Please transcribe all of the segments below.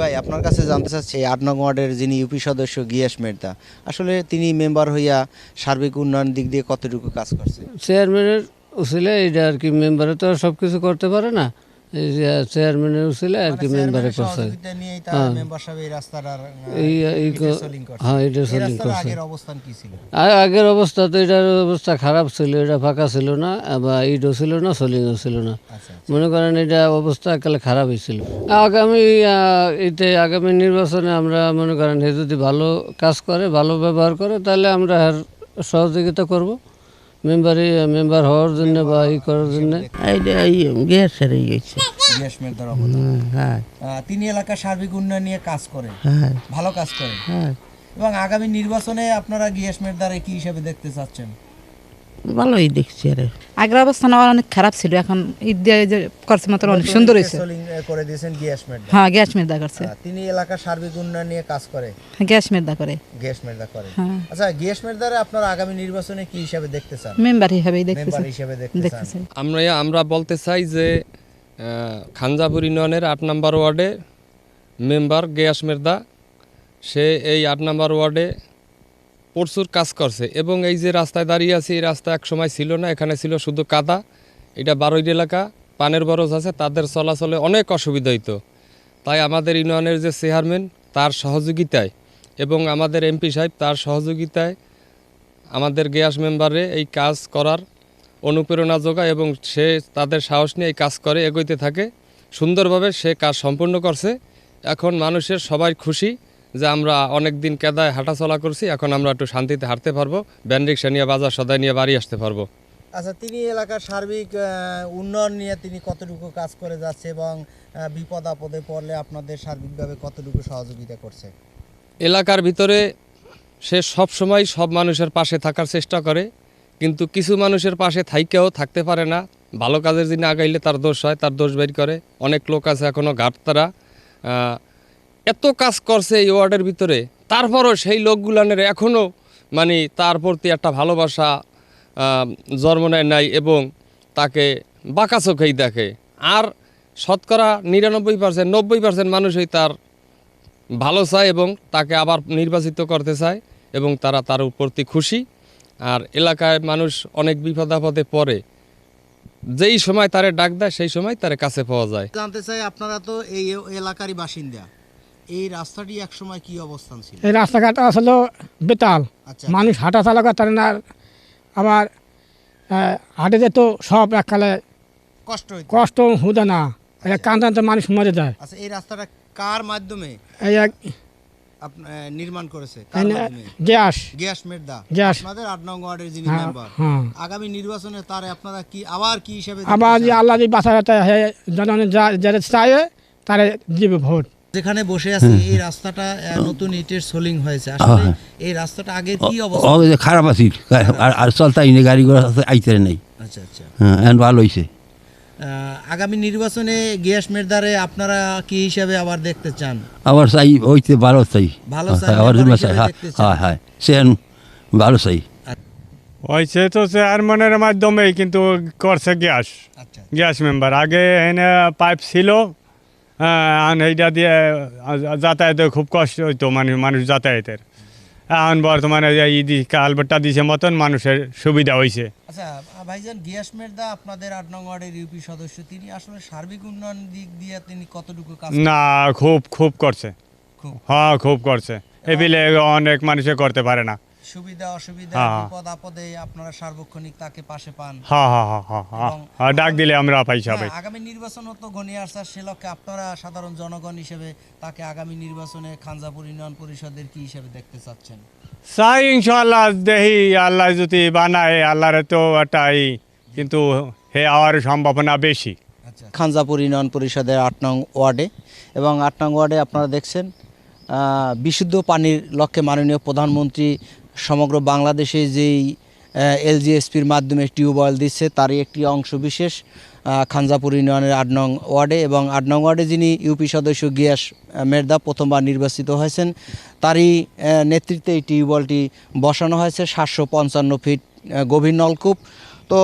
ভাই, আপনার কাছে জানতে চাচ্ছি আট নং ওয়ার্ডের যিনি ইউপি সদস্য গিয়াস মেহতা, আসলে তিনি মেম্বার হইয়া সার্বিক উন্নয়ন দিক দিয়ে কতটুকু কাজ করছে? চেয়ারম্যানের উচিলে এটা আর কি, মেম্বারে তো সব কিছু করতে পারে না। চেয়ারম্যানের উচিলে আর কি মেম্বারে করছে হ্যাঁ। এই রাস্তাটার এই এই ক- হ্যাঁ এটা সোলিং করছে। আগের অবস্থান আর আগের অবস্থা তো এটার অবস্থা খারাপ ছিল এটা ফাঁকা ছিল না বা ইটও ছিল না সোলিংও ছিল না। আচ্ছা মনে করেন এটা অবস্থা একালে খারাপ হয়েছিল আগামী এতে আগামী নির্বাচনে আমরা মনে করেন যদি ভালো কাজ করে ভালো ব্যবহার করে তাহলে আমরা সহযোগিতা করব। মেম্বারে মেম্বার হওয়ার জন্য বা ই করার জন্য। গ্যাসের এই হয়েছে হ্যাঁ আহ, তিনি এলাকার সার্বিক উন্নয়ন নিয়ে কাজ করেন। হ্যাঁ। ভালো কাজ করেন। হ্যাঁ। এবং আগামী নির্বাচনে আপনারা গিয়াস দ্বারা কি হিসাবে দেখতে চাচ্ছেন? ভালোই দেখছি আরে। আগের অবস্থা আমার অনেক খারাপ ছিল এখন ঈদ দিয়ে যে করছে মাত্র অনেক সুন্দর হয়েছে। করে দিয়েছেন গিয়াস মের্দা হ্যাঁ গ্যাস মেদা করছে। তিনি এলাকার সার্বিক উন্নয়ন নিয়ে কাজ করে। গ্যাস মেদা করে। গিয়াস মের্দা করে। হ্যাঁ। আচ্ছা গ্যাস মের্দারে আপনারা আগামী নির্বাচনে কি হিসাবে দেখতে চান? মেম্বার হিসাবেই দেখতেছে। মেম্বার হিসেবে দেখতে চান। দেখতেছে। আমরা আমরা বলতে চাই যে আহ, খানজাপুর ইউনিয়নের আট নম্বর ওয়ার্ডে মেম্বার গ্যাস মের্দা সে এই আট নম্বর ওয়ার্ডে প্রচুর কাজ করছে এবং এই যে রাস্তায় দাঁড়িয়ে আছে, এই রাস্তা এক সময় ছিল না, এখানে ছিল শুধু কাদা। এটা বারোই এলাকা, পানের বরজ আছে, তাদের চলাচলে অনেক অসুবিধা হইতো। তাই আমাদের ইউনিয়নের যে চেয়ারম্যান, তার সহযোগিতায় এবং আমাদের এমপি সাহেব, তার সহযোগিতায় আমাদের গ্যাস মেম্বারে এই কাজ করার অনুপ্রেরণা যোগায় এবং সে তাদের সাহস নিয়ে এই কাজ করে, এগোইতে থাকে। সুন্দরভাবে সে কাজ সম্পূর্ণ করছে। এখন মানুষের সবাই খুশি। যে আমরা অনেক দিন কেদায় হাঁটাচলা করছি এখন আমরা একটু শান্তিতে হাঁটতে পারব। ব্যান্ড রিক্সা নিয়ে বাজার সদায় নিয়ে বাড়ি আসতে পারব। আচ্ছা তিনি এলাকার সার্বিক উন্নয়ন নিয়ে তিনি কতটুকু কাজ করে যাচ্ছে এবং বিপদ আপদে পড়লে আপনাদের সার্বিকভাবে কতটুকু সহযোগিতা করছে? এলাকার ভিতরে সে সব সময় সব মানুষের পাশে থাকার চেষ্টা করে কিন্তু কিছু মানুষের পাশে থাইকেও থাকতে পারে না। ভালো কাজের জন্য আগাইলে তার দোষ হয় তার দোষ বের করে। অনেক লোক আছে এখনও ঘাট তারা আহ, এত কাজ করছে এই ওয়ার্ডের ভিতরে। তারপরও সেই লোকগুলানের এখনও মানে তার প্রতি একটা ভালোবাসা জন্ম নেয় নাই এবং তাকে বাঁকা চোখেই দেখে। আর শতকরা নিরানব্বই পার্সেন্ট, নব্বই পার্সেন্ট মানুষই তার ভালো চায় এবং তাকে আবার নির্বাচিত করতে চায় এবং তারা তার প্রতি খুশি। আর এলাকায় মানুষ অনেক বিপদ আপদে পড়ে। যেই সময় তারে ডাক দেয়, সেই সময় তারে কাছে পাওয়া যায়। জানতে চাই, আপনারা তো এই এলাকারই বাসিন্দা। এই রাস্তাটি একসময় কি অবস্থান ছিল? এই রাস্তাঘাট আসলে বেতাল। আচ্ছা। মানুষ হাঁটা চালা করতে পারে না। আহ, হাটে যেত সব এককালে কষ্ট কষ্ট হুদে না। এটা কান্দান্তে মানুষ মরে যায়। আচ্ছা এই রাস্তাটা কার মাধ্যমে এই এক নির্মাণ করেছে? গ্যাস। গ্যাস মের্দা গ্যাস। আপনাদের আট নং ওয়ার্ডের যিনি হ্যাঁ, মেম্বার হ্যাঁ। আগামী নির্বাচনে তার আপনারা কি আবার কি হিসাবে আবার যে আল্লাহ জনগণ যারা চায় তারে দিবে ভোট। যেখানে বসে আছি এই রাস্তাটা নতুন ইটের সোলিং হয়েছে। আসলে এই রাস্তাটা আগে কি অবস্থা? ও খারাপ আছিল আর আর চলতাই নেই গাড়ি ঘোড়া আইতে নেই। আচ্ছা আচ্ছা। হ্যাঁ ভালো হয়েছে আগামী নির্বাচনে গ্যাস মের্দারে আপনারা কি হিসাবে আবার দেখতে চান? আবার চাই হইতে ভালো চাই। ভালো চাই, হ্যাঁ, আবার মেম্বার চাই। হ্যাঁ। হ্যাঁ হ্যাঁ সে ভালো চাই। হয়েছে তো চেয়ারম্যানের মাধ্যমেই কিন্তু করছে গ্যাস। আচ্ছা। Gas member. আগে এনে পাইপ ছিল হ্যাঁ এখন এইটা দিয়ে যাতায়াতে খুব কষ্ট হইতো মানুষ মানুষ যাতায়াতের। এখন বর্তমানে যে ই কালবারটা দিছে মতন মানুষের সুবিধা হয়েছে আচ্ছা ভাইজান গিয়াস মের্দা আপনাদের আট নং ওয়ার্ডের ইউপি সদস্য তিনি আসলে সার্বিক উন্নয়ন দিক দিয়ে তিনি কতটুকু কাজ না খুব খুব করছে। হ্যাঁ খুব করছে। এবিলে অনেক মানুষে করতে পারে না। সুবিধা অসুবিধা হ্যাঁ। বিপদ আপদে আপনারা সার্বক্ষণিক তাকে পাশে পান। হ্যাঁ হ্যাঁ এবং- ডাক দিলে আমরা পাই সবাই। আগামী নির্বাচন তো ঘনিয়ে আসছে সে লক্ষ্যে আপনারা সাধারণ জনগণ হিসেবে তাকে আগামী নির্বাচনে খানজাপুর ইউনিয়ন পরিষদের কি হিসেবে দেখতে চাচ্ছেন? চাই ইনশাল্লাহ দেখি আল্লাহ যদি বানায় আল্লাহর তো একটা ই, কিন্তু হে হওয়ার সম্ভাবনা বেশি। আচ্ছা। খানজাপুর ইউনিয়ন পরিষদের আট নং ওয়ার্ডে। এবং আট নং ওয়ার্ডে আপনারা দেখছেন আহ, বিশুদ্ধ পানির লক্ষ্যে মাননীয় প্রধানমন্ত্রী সমগ্র বাংলাদেশে যেই এলজিএসপির মাধ্যমে টিউবওয়েল দিচ্ছে, তারই একটি অংশ বিশেষ খানজাপুর ইউনিয়নের আট নং ওয়ার্ডে এবং আট নং ওয়ার্ডে যিনি ইউপি সদস্য গিয়াস মের্দা প্রথমবার নির্বাচিত হয়েছেন, তারই নেতৃত্বে এই টিউবওয়েলটি বসানো হয়েছে, সাতশো পঞ্চান্ন ফিট গভীর নলকূপ। তো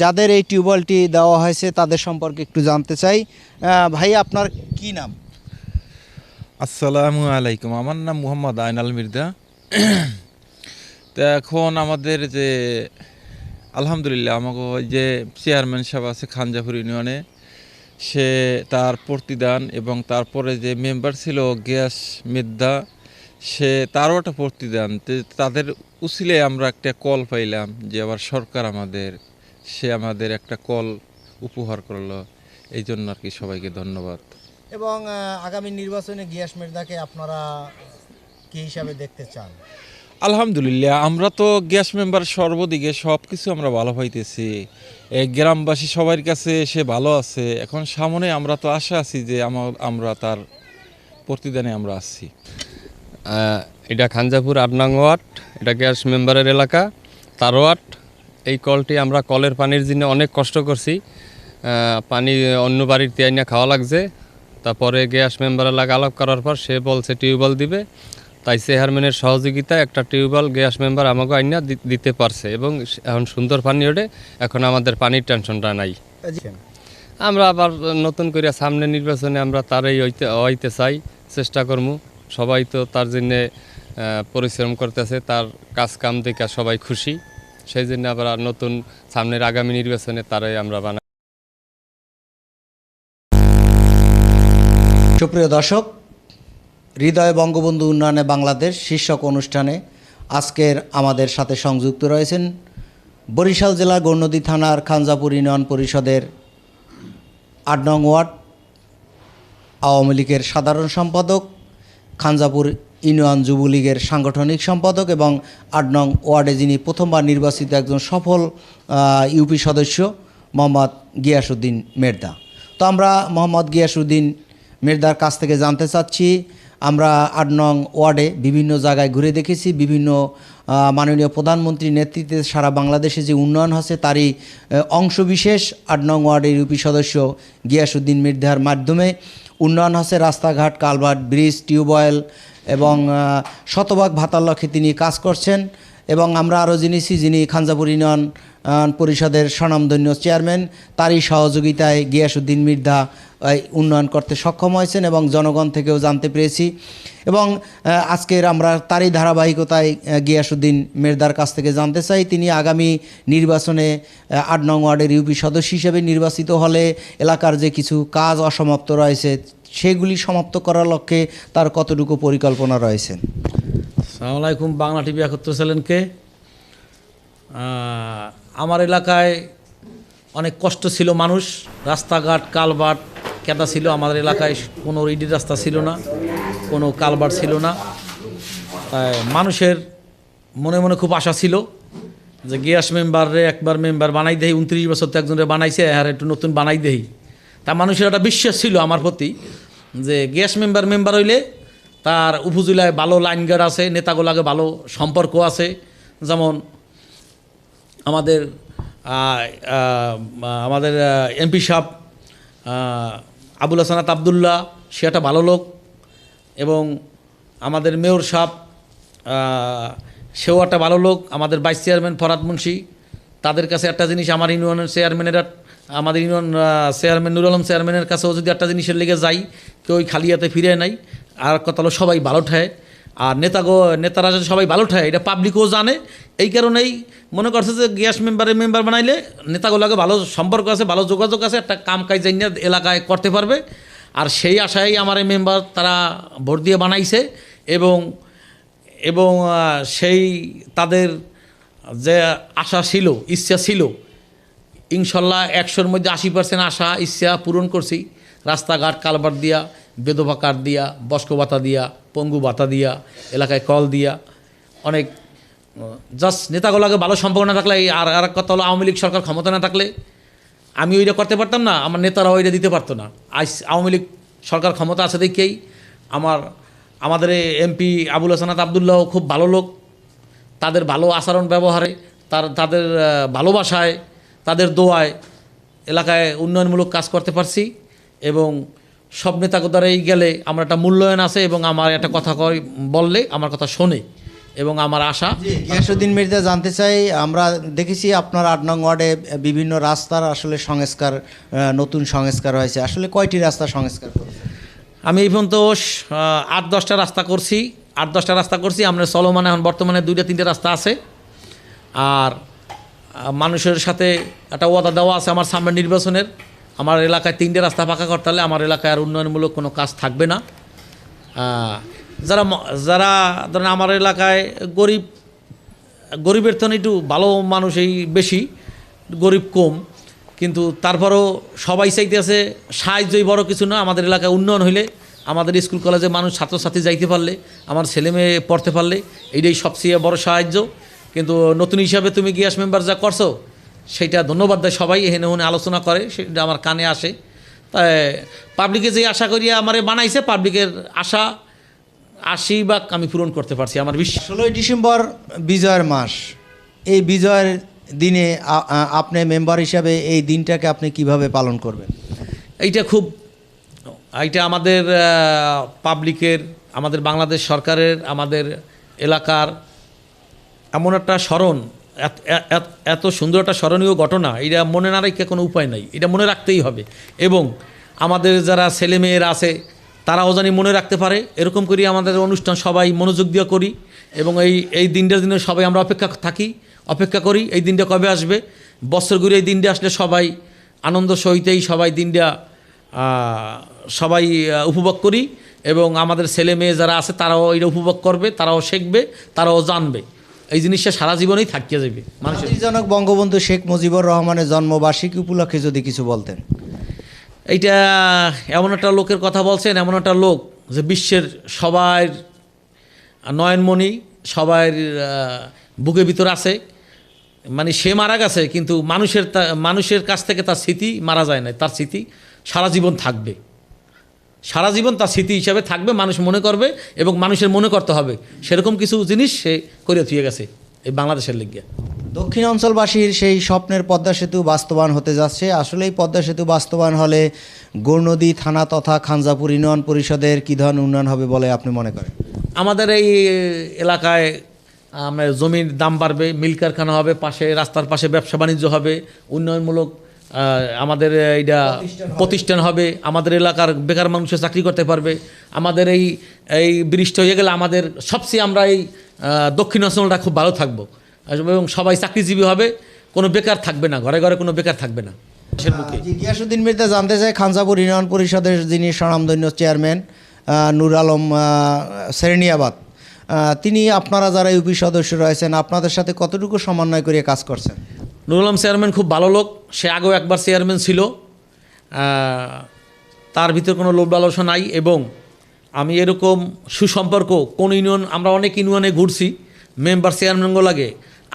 যাদের এই টিউবওয়েলটি দেওয়া হয়েছে, তাদের সম্পর্কে একটু জানতে চাই। ভাই, আপনার কি নাম? আসসালামু আলাইকুম। আমার নাম মুহাম্মদ আইনাল মির্জা তো এখন আমাদের যে, আলহামদুলিল্লাহ আমাকে যে চেয়ারম্যান সাহেব আছে খানজাপুর ইউনিয়নে, সে তার প্রতিদান এবং তারপরে যে মেম্বার ছিল গ্যাস মেদ্দা, সে তারও একটা প্রতিদান। তাদের উচিলে আমরা একটা কল পাইলাম যে আবার সরকার আমাদের, সে আমাদের একটা কল উপহার করল। এই জন্য আর কি সবাইকে ধন্যবাদ। এবং আগামী নির্বাচনে গিয়াস মির্জাকে আপনারা কি হিসাবে দেখতে চান? আলহামদুলিল্লাহ, আমরা তো গ্যাস মেম্বার সর্বদিকে সব কিছু আমরা ভালো পাইতেছি। গ্রামবাসী সবার কাছে সে ভালো আছে। এখন সামনে আমরা তো আশা আছি যে আমা- আমরা তার প্রতিদানে আমরা আসছি এটা খানজাপুর আট নং ওয়ার্ড, এটা গ্যাস মেম্বারের এলাকা, তার ওয়ার্ড। এই কলটি আমরা কলের পানির জন্য অনেক কষ্ট করছি। পানি অন্য বাড়ির তিয়াইনা খাওয়া লাগছে। তারপরে গ্যাস মেম্বারের লাগে আলাপ করার পর সে বলছে, টিউবওয়েল দিবে। তাই চেয়ারম্যানের সহযোগিতায় একটা টিউবওয়েল গ্যাস মেম্বার আমাকে আইনা দিতে পারছে এবং এখন সুন্দর পানি ওঠে, এখন আমাদের পানির টেনশনটা নাই। আমরা আবার নতুন করে সামনে নির্বাচনে আমরা তারই হইতে হইতে চাই, চেষ্টা করব সবাই তো তার জন্যে পরিশ্রম করতেছে, তার কাজ কাম দেখে সবাই খুশি। সেই জন্য আবার নতুন সামনের আগামী নির্বাচনে তারাই আমরা বানাই। সুপ্রিয় দর্শক হৃদয় বঙ্গবন্ধু উন্নয়নে বাংলাদেশ শীর্ষক অনুষ্ঠানে আজকের আমাদের সাথে সংযুক্ত রয়েছেন বরিশাল জেলার গৌরনদী থানার খানজাপুর ইউনিয়ন পরিষদের আট নং ওয়ার্ড, আওয়ামী লীগের সাধারণ সম্পাদক, খানজাপুর ইউনিয়ন যুবলীগের সাংগঠনিক সম্পাদক এবং আট নং ওয়ার্ডে যিনি প্রথমবার নির্বাচিত একজন সফল ইউপি সদস্য মোহাম্মদ গিয়াসুদ্দিন মের্দা। তো আমরা মোহাম্মদ গিয়াসুদ্দিন মের্দার কাছ থেকে জানতে চাচ্ছি আমরা আট নং ওয়ার্ডে বিভিন্ন জায়গায় ঘুরে দেখেছি, বিভিন্ন মাননীয় প্রধানমন্ত্রীর নেতৃত্বে সারা বাংলাদেশে যে উন্নয়ন হচ্ছে তারই অংশবিশেষ আট নং ওয়ার্ডের ইউপি সদস্য গিয়াসুদ্দিন মির্ধার মাধ্যমে উন্নয়ন হচ্ছে রাস্তাঘাট, কালভার্ট, ব্রিজ, টিউবওয়েল এবং শতভাগ ভাতার লক্ষ্যে তিনি কাজ করছেন এবং আমরা আরও জেনেছি যিনি খানজাপুর ইউনিয়ন পরিষদের স্বনামধন্য চেয়ারম্যান, তারই সহযোগিতায় গিয়াসুদ্দিন মির্ধা উন্নয়ন করতে সক্ষম হয়েছেন এবং জনগণ থেকেও জানতে পেরেছি। এবং আজকের আমরা তারই ধারাবাহিকতায় গিয়াসুদ্দিন মির্দার কাছ থেকে জানতে চাই, তিনি আগামী নির্বাচনে আট নং ওয়ার্ডের ইউপি সদস্য হিসেবে নির্বাচিত হলে এলাকার যে কিছু কাজ অসমাপ্ত রয়েছে, সেগুলি সমাপ্ত করার লক্ষ্যে তার কতটুকু পরিকল্পনা রয়েছে? সালাম আলাইকুম, বাংলা টিভি একত্র চ্যানেলকে আমার এলাকায় অনেক কষ্ট ছিল মানুষ, রাস্তাঘাট, কালবাট কেদা ছিল আমাদের এলাকায়, কোনো ইডির রাস্তা ছিল না, কোনো কালবাট ছিল না। মানুষের মনে মনে খুব আশা ছিল যে গ্যাস মেম্বারে একবার মেম্বার বানাই দেই, উনত্রিশ বছর তো একজনের বানাইছে আর একটু নতুন বানাই দেই। তা মানুষের একটা বিশ্বাস ছিল আমার প্রতি যে গ্যাস মেম্বার মেম্বার হইলে তার উপজেলায় ভালো লাইন গার্ড আছে, নেতাগুলাকে ভালো সম্পর্ক আছে। যেমন আমাদের আমাদের এমপি সাহেব আবুল হাসানাত আবদুল্লাহ, সে একটা ভালো লোক এবং আমাদের মেয়র সাহ সেও একটা ভালো লোক, আমাদের ভাইস চেয়ারম্যান ফরাদ মুন্সি, তাদের কাছে একটা জিনিস আমার ইউনিয়নের চেয়ারম্যানের আমাদের ইউনিয়ন চেয়ারম্যান নুর আলম চেয়ারম্যানের কাছেও যদি একটা জিনিসের লেগে যাই, কেউ ওই খালিয়াতে ফিরে নাই, আর কথা হলো সবাই ভালো ঠায় আর নেতাগো নেতারা যদি সবাই ভালো ঠায়, এটা পাবলিকও জানে। এই কারণেই মনে করছে যে গ্যাস মেম্বারের মেম্বার বানাইলে নেতাগুলোকে ভালো সম্পর্ক আছে, ভালো যোগাযোগ আছে, একটা কাম কাজ এলাকায় করতে পারবে। আর সেই আশায় আমার এই মেম্বার তারা ভোট দিয়ে বানাইছে এবং এবং সেই তাদের যে আশা ছিল, ইচ্ছা ছিল, ইনশাল্লাহ একশোর মধ্যে আশি পার্সেন্ট আশা, ইচ্ছা পূরণ করছি। রাস্তাঘাট কালবার দিয়া বেদবা কাঠ দিয়া বস্ক ভাতা দিয়া পঙ্গু ভাতা দিয়া, এলাকায় কল দিয়া, অনেক জাস্ট নেতাগুলোকে ভালো সম্পর্ক না থাকলে আর আর কথা হলো আওয়ামী লীগ সরকার ক্ষমতা না থাকলে, আমি ওইটা করতে পারতাম না, আমার নেতারা ওইটা দিতে পারতো না। আজ আওয়ামী লীগ সরকার ক্ষমতা আছে দেখেই, আমার, আমাদের এমপি আবুল হাসানাত আবদুল্লাহ খুব ভালো লোক, তাদের ভালো আচরণ ব্যবহারে, তার, তাদের ভালোবাসায়, তাদের দোয়ায়, এলাকায় উন্নয়নমূলক কাজ করতে পারছি, এবং সব নেতাগোদারাই গেলে আমার একটা মূল্যায়ন আছে এবং আমার একটা কথা বললে আমার কথা শোনে এবং আমার আশা। গিয়াসুদ্দিন মির্জা জানতে চাই আমরা দেখেছি আপনার আট নং ওয়ার্ডে বিভিন্ন রাস্তার আসলে সংস্কার নতুন সংস্কার হয়েছে। আসলে কয়টি রাস্তা সংস্কার করেছে? আমি এই পর্যন্ত আট দশটা রাস্তা করছি। আট দশটা রাস্তা করছি আমরা চলমান এখন বর্তমানে দুইটা তিনটে রাস্তা আছে। আর মানুষের সাথে একটা ওয়াদা দেওয়া আছে আমার সামনে নির্বাচনের। আমার এলাকায় তিনটে রাস্তা পাকা করতে হলে আমার এলাকায় আর উন্নয়নমূলক কোনো কাজ থাকবে না। যারা যারা ধরেন আমার এলাকায় গরিব, গরিবের তো একটু ভালো মানুষ এই বেশি, গরিব কম, কিন্তু তারপরও সবাই চাইতেছে সাহায্যই বড় কিছু না, আমাদের এলাকায় উন্নয়ন হইলে, আমাদের স্কুল, কলেজে মানুষ ছাত্রছাত্রী যাইতে পারলে, আমার ছেলে মেয়ে পড়তে পারলে, এইটাই সবচেয়ে বড় সাহায্য। কিন্তু নতুন হিসাবে তুমি গিয়াস মেম্বার যা করছ সেইটা ধন্যবাদ দেয় সবাই এখানে ওখানে আলোচনা করে সেটা আমার কানে আসে। তাই পাবলিকে যে আশা করিয়া আমারে বানাইছে পাবলিকের আশা আশি বা আমি পূরণ করতে পারছি আমার বিশ্বাস। ষোলোই ডিসেম্বর বিজয়ের মাস। এই বিজয়ের দিনে আপনি মেম্বার হিসাবে এই দিনটাকে আপনি কীভাবে পালন করবেন? এইটা খুব এইটা আমাদের পাবলিকের আমাদের বাংলাদেশ সরকারের আমাদের এলাকার এমন একটা স্মরণ এত- সুন্দর একটা স্মরণীয় ঘটনা, এটা মনে না রেখে কোনো উপায় নাই। এটা মনে রাখতেই হবে। এবং আমাদের যারা ছেলে ছেলেমেয়েরা আছে, তারাও জানি মনে রাখতে পারে। এরকম করি আমাদের অনুষ্ঠান সবাই মনোযোগ দিয়ে করি এবং এই এই দিনটার দিনে সবাই আমরা অপেক্ষা থাকি, অপেক্ষা করি এই দিনটা কবে আসবে। বছর ঘুরে এই দিনটা আসলে সবাই আনন্দ সহিতেই সবাই দিনটা সবাই উপভোগ করি। এবং আমাদের ছেলে মেয়ে যারা আছে, তারাও এটা উপভোগ করবে, তারাও শিখবে, তারাও জানবে। এই জিনিসটা সারা জীবনেই থাকিয়ে যাবে মানুষের। জনক বঙ্গবন্ধু শেখ মুজিবুর রহমানের জন্মবার্ষিকী উপলক্ষে যদি কিছু বলতেন। এইটা এমন একটা লোকের কথা বলছেন এমন একটা লোক যে বিশ্বের সবার নয়নমণি সবার বুকে ভিতর আছে। মানে সে মারা গেছে কিন্তু মানুষের তা- মানুষের কাছ থেকে তার স্মৃতি মারা যায় না তার স্মৃতি সারা জীবন থাকবে। সারা জীবন তার স্মৃতি হিসাবে থাকবে মানুষ মনে করবে এবং মানুষের মনে করতে হবে। সেরকম কিছু জিনিস সে করে থুয়ে গেছে এই বাংলাদেশের লিগে দক্ষিণ অঞ্চলবাসীর সেই স্বপ্নের পদ্মা সেতু বাস্তবায়ন হতে যাচ্ছে। আসলেই পদ্মা সেতু বাস্তবায়ন হলে গৌরনদী থানা তথা খানজাপুর ইউনিয়ন পরিষদের কী ধরনের উন্নয়ন হবে বলে আপনি মনে করেন? আমাদের এই এলাকায় আমরা জমির দাম বাড়বে মিল কারখানা হবে পাশে রাস্তার পাশে ব্যবসা বাণিজ্য হবে উন্নয়নমূলক আমাদের এইটা প্রতিষ্ঠান হবে। আমাদের এলাকার বেকার মানুষের চাকরি করতে পারবে। আমাদের এই এই বৃষ্টি হয়ে গেলে আমাদের সবচেয়ে আমরা এই দক্ষিণ অঞ্চলটা খুব ভালো থাকব। এবং সবাই চাকরিজীবী হবে। কোনো বেকার থাকবে না। ঘরে ঘরে কোনো বেকার থাকবে না। গিয়াসুদ্দিন মির্জা জানতে চাই খানজাপুর ইউনিয়ন পরিষদের যিনি স্বনামধন্য চেয়ারম্যান নূর আলম আহ, সেরেনিয়াবাদ তিনি আপনারা যারা ইউপি সদস্য রয়েছেন আপনাদের সাথে কতটুকু সমন্বয় করে কাজ করছেন? নুরুল আলম চেয়ারম্যান খুব ভালো লোক। সে আগেও একবার চেয়ারম্যান ছিল। তার ভিতরে কোনো লোভ লালসা নাই এবং আমি এরকম সুসম্পর্ক, কোন ইউনিয়ন আমরা অনেক ইউনিয়নে ঘুরছি মেম্বার চেয়ারম্যানগুলো লাগে।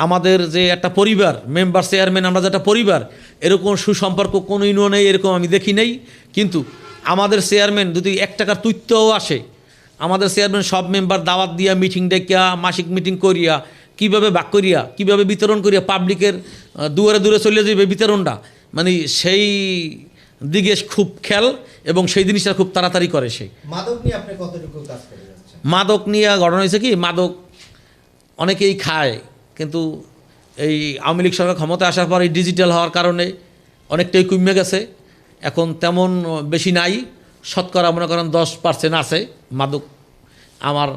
আমাদের যে একটা পরিবার মেম্বার চেয়ারম্যান আমরা যে একটা পরিবার, এরকম সুসম্পর্ক কোনো ইউনিয়নে এরকম আমি দেখি নেই। কিন্তু আমাদের চেয়ারম্যান যদি এক টাকার তুইত্যও আসে, আমাদের চেয়ারম্যান সব মেম্বার দাওয়াত দিয়া মিটিং ডেকিয়া মাসিক মিটিং করিয়া কীভাবে বাক করিয়া কীভাবে বিতরণ করিয়া পাবলিকের দুয়ারে দূরে চলে যাবে বিতরণটা? মানে সেই দিকে খুব খেয়াল এবং সেই জিনিসটা খুব তাড়াতাড়ি করে সে। মাদক নিয়ে আপনি কতটুকু কাজ করে মাদক নিয়ে ঘটনা হয়েছে কি মাদক অনেকেই খায় কিন্তু এই আওয়ামী লীগ সরকার ক্ষমতা আসার পর এই ডিজিটাল হওয়ার কারণে অনেকটাই কমে গেছে। এখন তেমন বেশি নাই শতকরা মনে করেন দশ পার্সেন্ট আছে মাদক। আমার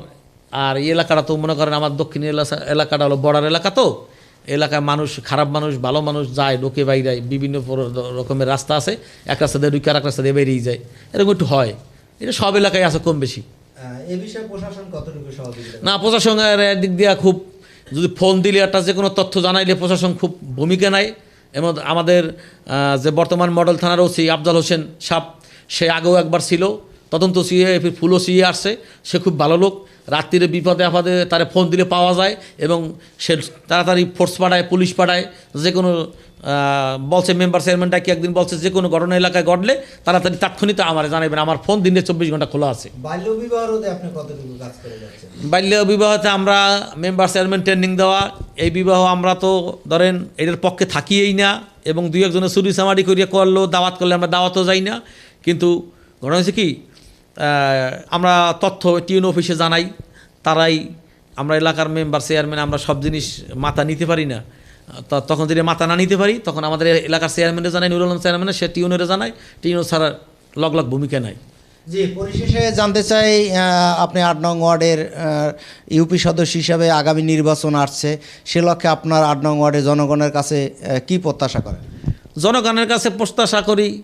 আর এই এলাকাটা তো মনে করেন আমার দক্ষিণ এলাকা এলাকাটা হলো বর্ডার এলাকা তো। এলাকায় মানুষ খারাপ মানুষ ভালো মানুষ যায় ঢোকে বাইরে বিভিন্ন রকমের রাস্তা আছে। এক রাস্তা দিয়ে ঢুকে আর এক রাস্তা দিয়ে বেরিয়ে যায়। এরকম একটু হয়। এটা সব এলাকায় আছে কম বেশি। এ বিষয়ে প্রশাসন কতটুকু না প্রশাসনের দিক দিয়ে খুব যদি ফোন দিলে একটা যে কোনো তথ্য জানাইলে প্রশাসন খুব ভূমিকা নেয়। এবং আমাদের যে বর্তমান মডেল থানার ওসি আফজাল হোসেন সাপ সে আগেও একবার ছিল। তদন্ত সিএ ফির ফুলও সিএ আসছে। সে খুব ভালো লোক। রাত্রিরে বিপদে আপদে তারে ফোন দিলে পাওয়া যায় এবং সে তাড়াতাড়ি ফোর্স পাঠায় পুলিশ পাঠায়। যে কোনো বলছে মেম্বার চেয়ারম্যানটা কি একদিন বলছে যে কোনো ঘটনা এলাকায় ঘটলে তাড়াতাড়ি তাৎক্ষণিক আমার জানাবেন। আমার ফোন দিনে চব্বিশ ঘণ্টা খোলা আছে। বাল্য বিবাহতে আমরা মেম্বার চেয়ারম্যান ট্রেনিং দেওয়া। এই বিবাহ আমরা তো ধরেন এদের পক্ষে থাকিয়েই না এবং দুই একজনের চুরি চামারি করিয়া করল দাওয়াত করলে আমরা দাওয়াতও যাই না। কিন্তু ঘটনা হয়েছে কি? আমরা তথ্য টিউন অফিসে জানাই তারাই আমরা এলাকার মেম্বার চেয়ারম্যান আমরা সব জিনিস মাথা নিতে পারি না। ত- তখন যদি মাথা না নিতে পারি তখন আমাদের এলাকার চেয়ারম্যানে জানাই নুরুল আলম চেয়ারম্যানে সে টিউনের জানায় টিউন ছাড়া লগ লগ ভূমিকা নাই জি পরিশেষে জানতে চাই আপনি আট নং ওয়ার্ডের ইউপি সদস্য হিসাবে আগামী নির্বাচন আসছে সে লক্ষ্যে আপনার আট নং ওয়ার্ডের জনগণের কাছে কি প্রত্যাশা করেন? জনগণের কাছে প্রত্যাশা করি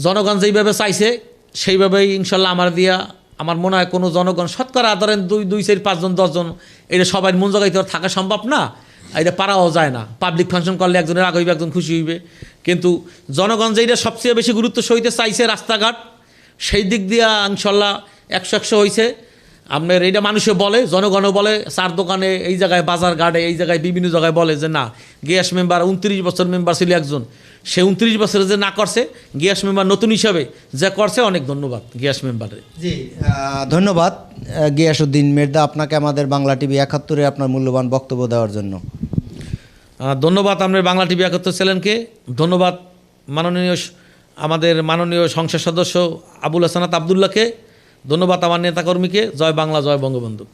জনগণ যেইভাবে চাইছে সেইভাবেই ইনশাল্লাহ আমার দিয়া আমার মনে হয় কোনো জনগণ শতকরা ধরেন দুই দুই, চার, পাঁচজন, দশজন, এটা সবাই মন জায়গায় তো থাকা সম্ভব না, এটা পারাও যায় না। পাবলিক ফাংশন করলে একজনের রাগ হইবে, একজন খুশি হইবে। কিন্তু জনগণ যেটা সবচেয়ে বেশি গুরুত্ব সহিতে চাইছে রাস্তাঘাট, সেই দিক দিয়া ইনশাল্লাহ একশো একশো হয়েছে আপনার এইটা মানুষে বলে জনগণও বলে চার দোকানে এই জায়গায় বাজার ঘাটে এই জায়গায় বিভিন্ন জায়গায় বলে যে না গ্যাস মেম্বার উনত্রিশ বছর মেম্বার ছিল একজন। সে উনত্রিশ বছরে যে না করছে গ্যাস মেম্বার নতুন হিসাবে যে করছে অনেক ধন্যবাদ গ্যাস মেম্বারে। জি ধন্যবাদ আহ, গিয়াসউদ্দিন মির্দা আপনাকে আমাদের বাংলা টিভি একাত্তরে আপনার মূল্যবান বক্তব্য দেওয়ার জন্য। ধন্যবাদ আপনার বাংলা টিভি একাত্তর চ্যানেলকে। ধন্যবাদ মাননীয় আমাদের মাননীয় সংসদ সদস্য আবুল হাসানাত আবদুল্লাহকে। ধন্যবাদ আমার নেতাকর্মীকে। জয় বাংলা জয় বঙ্গবন্ধু।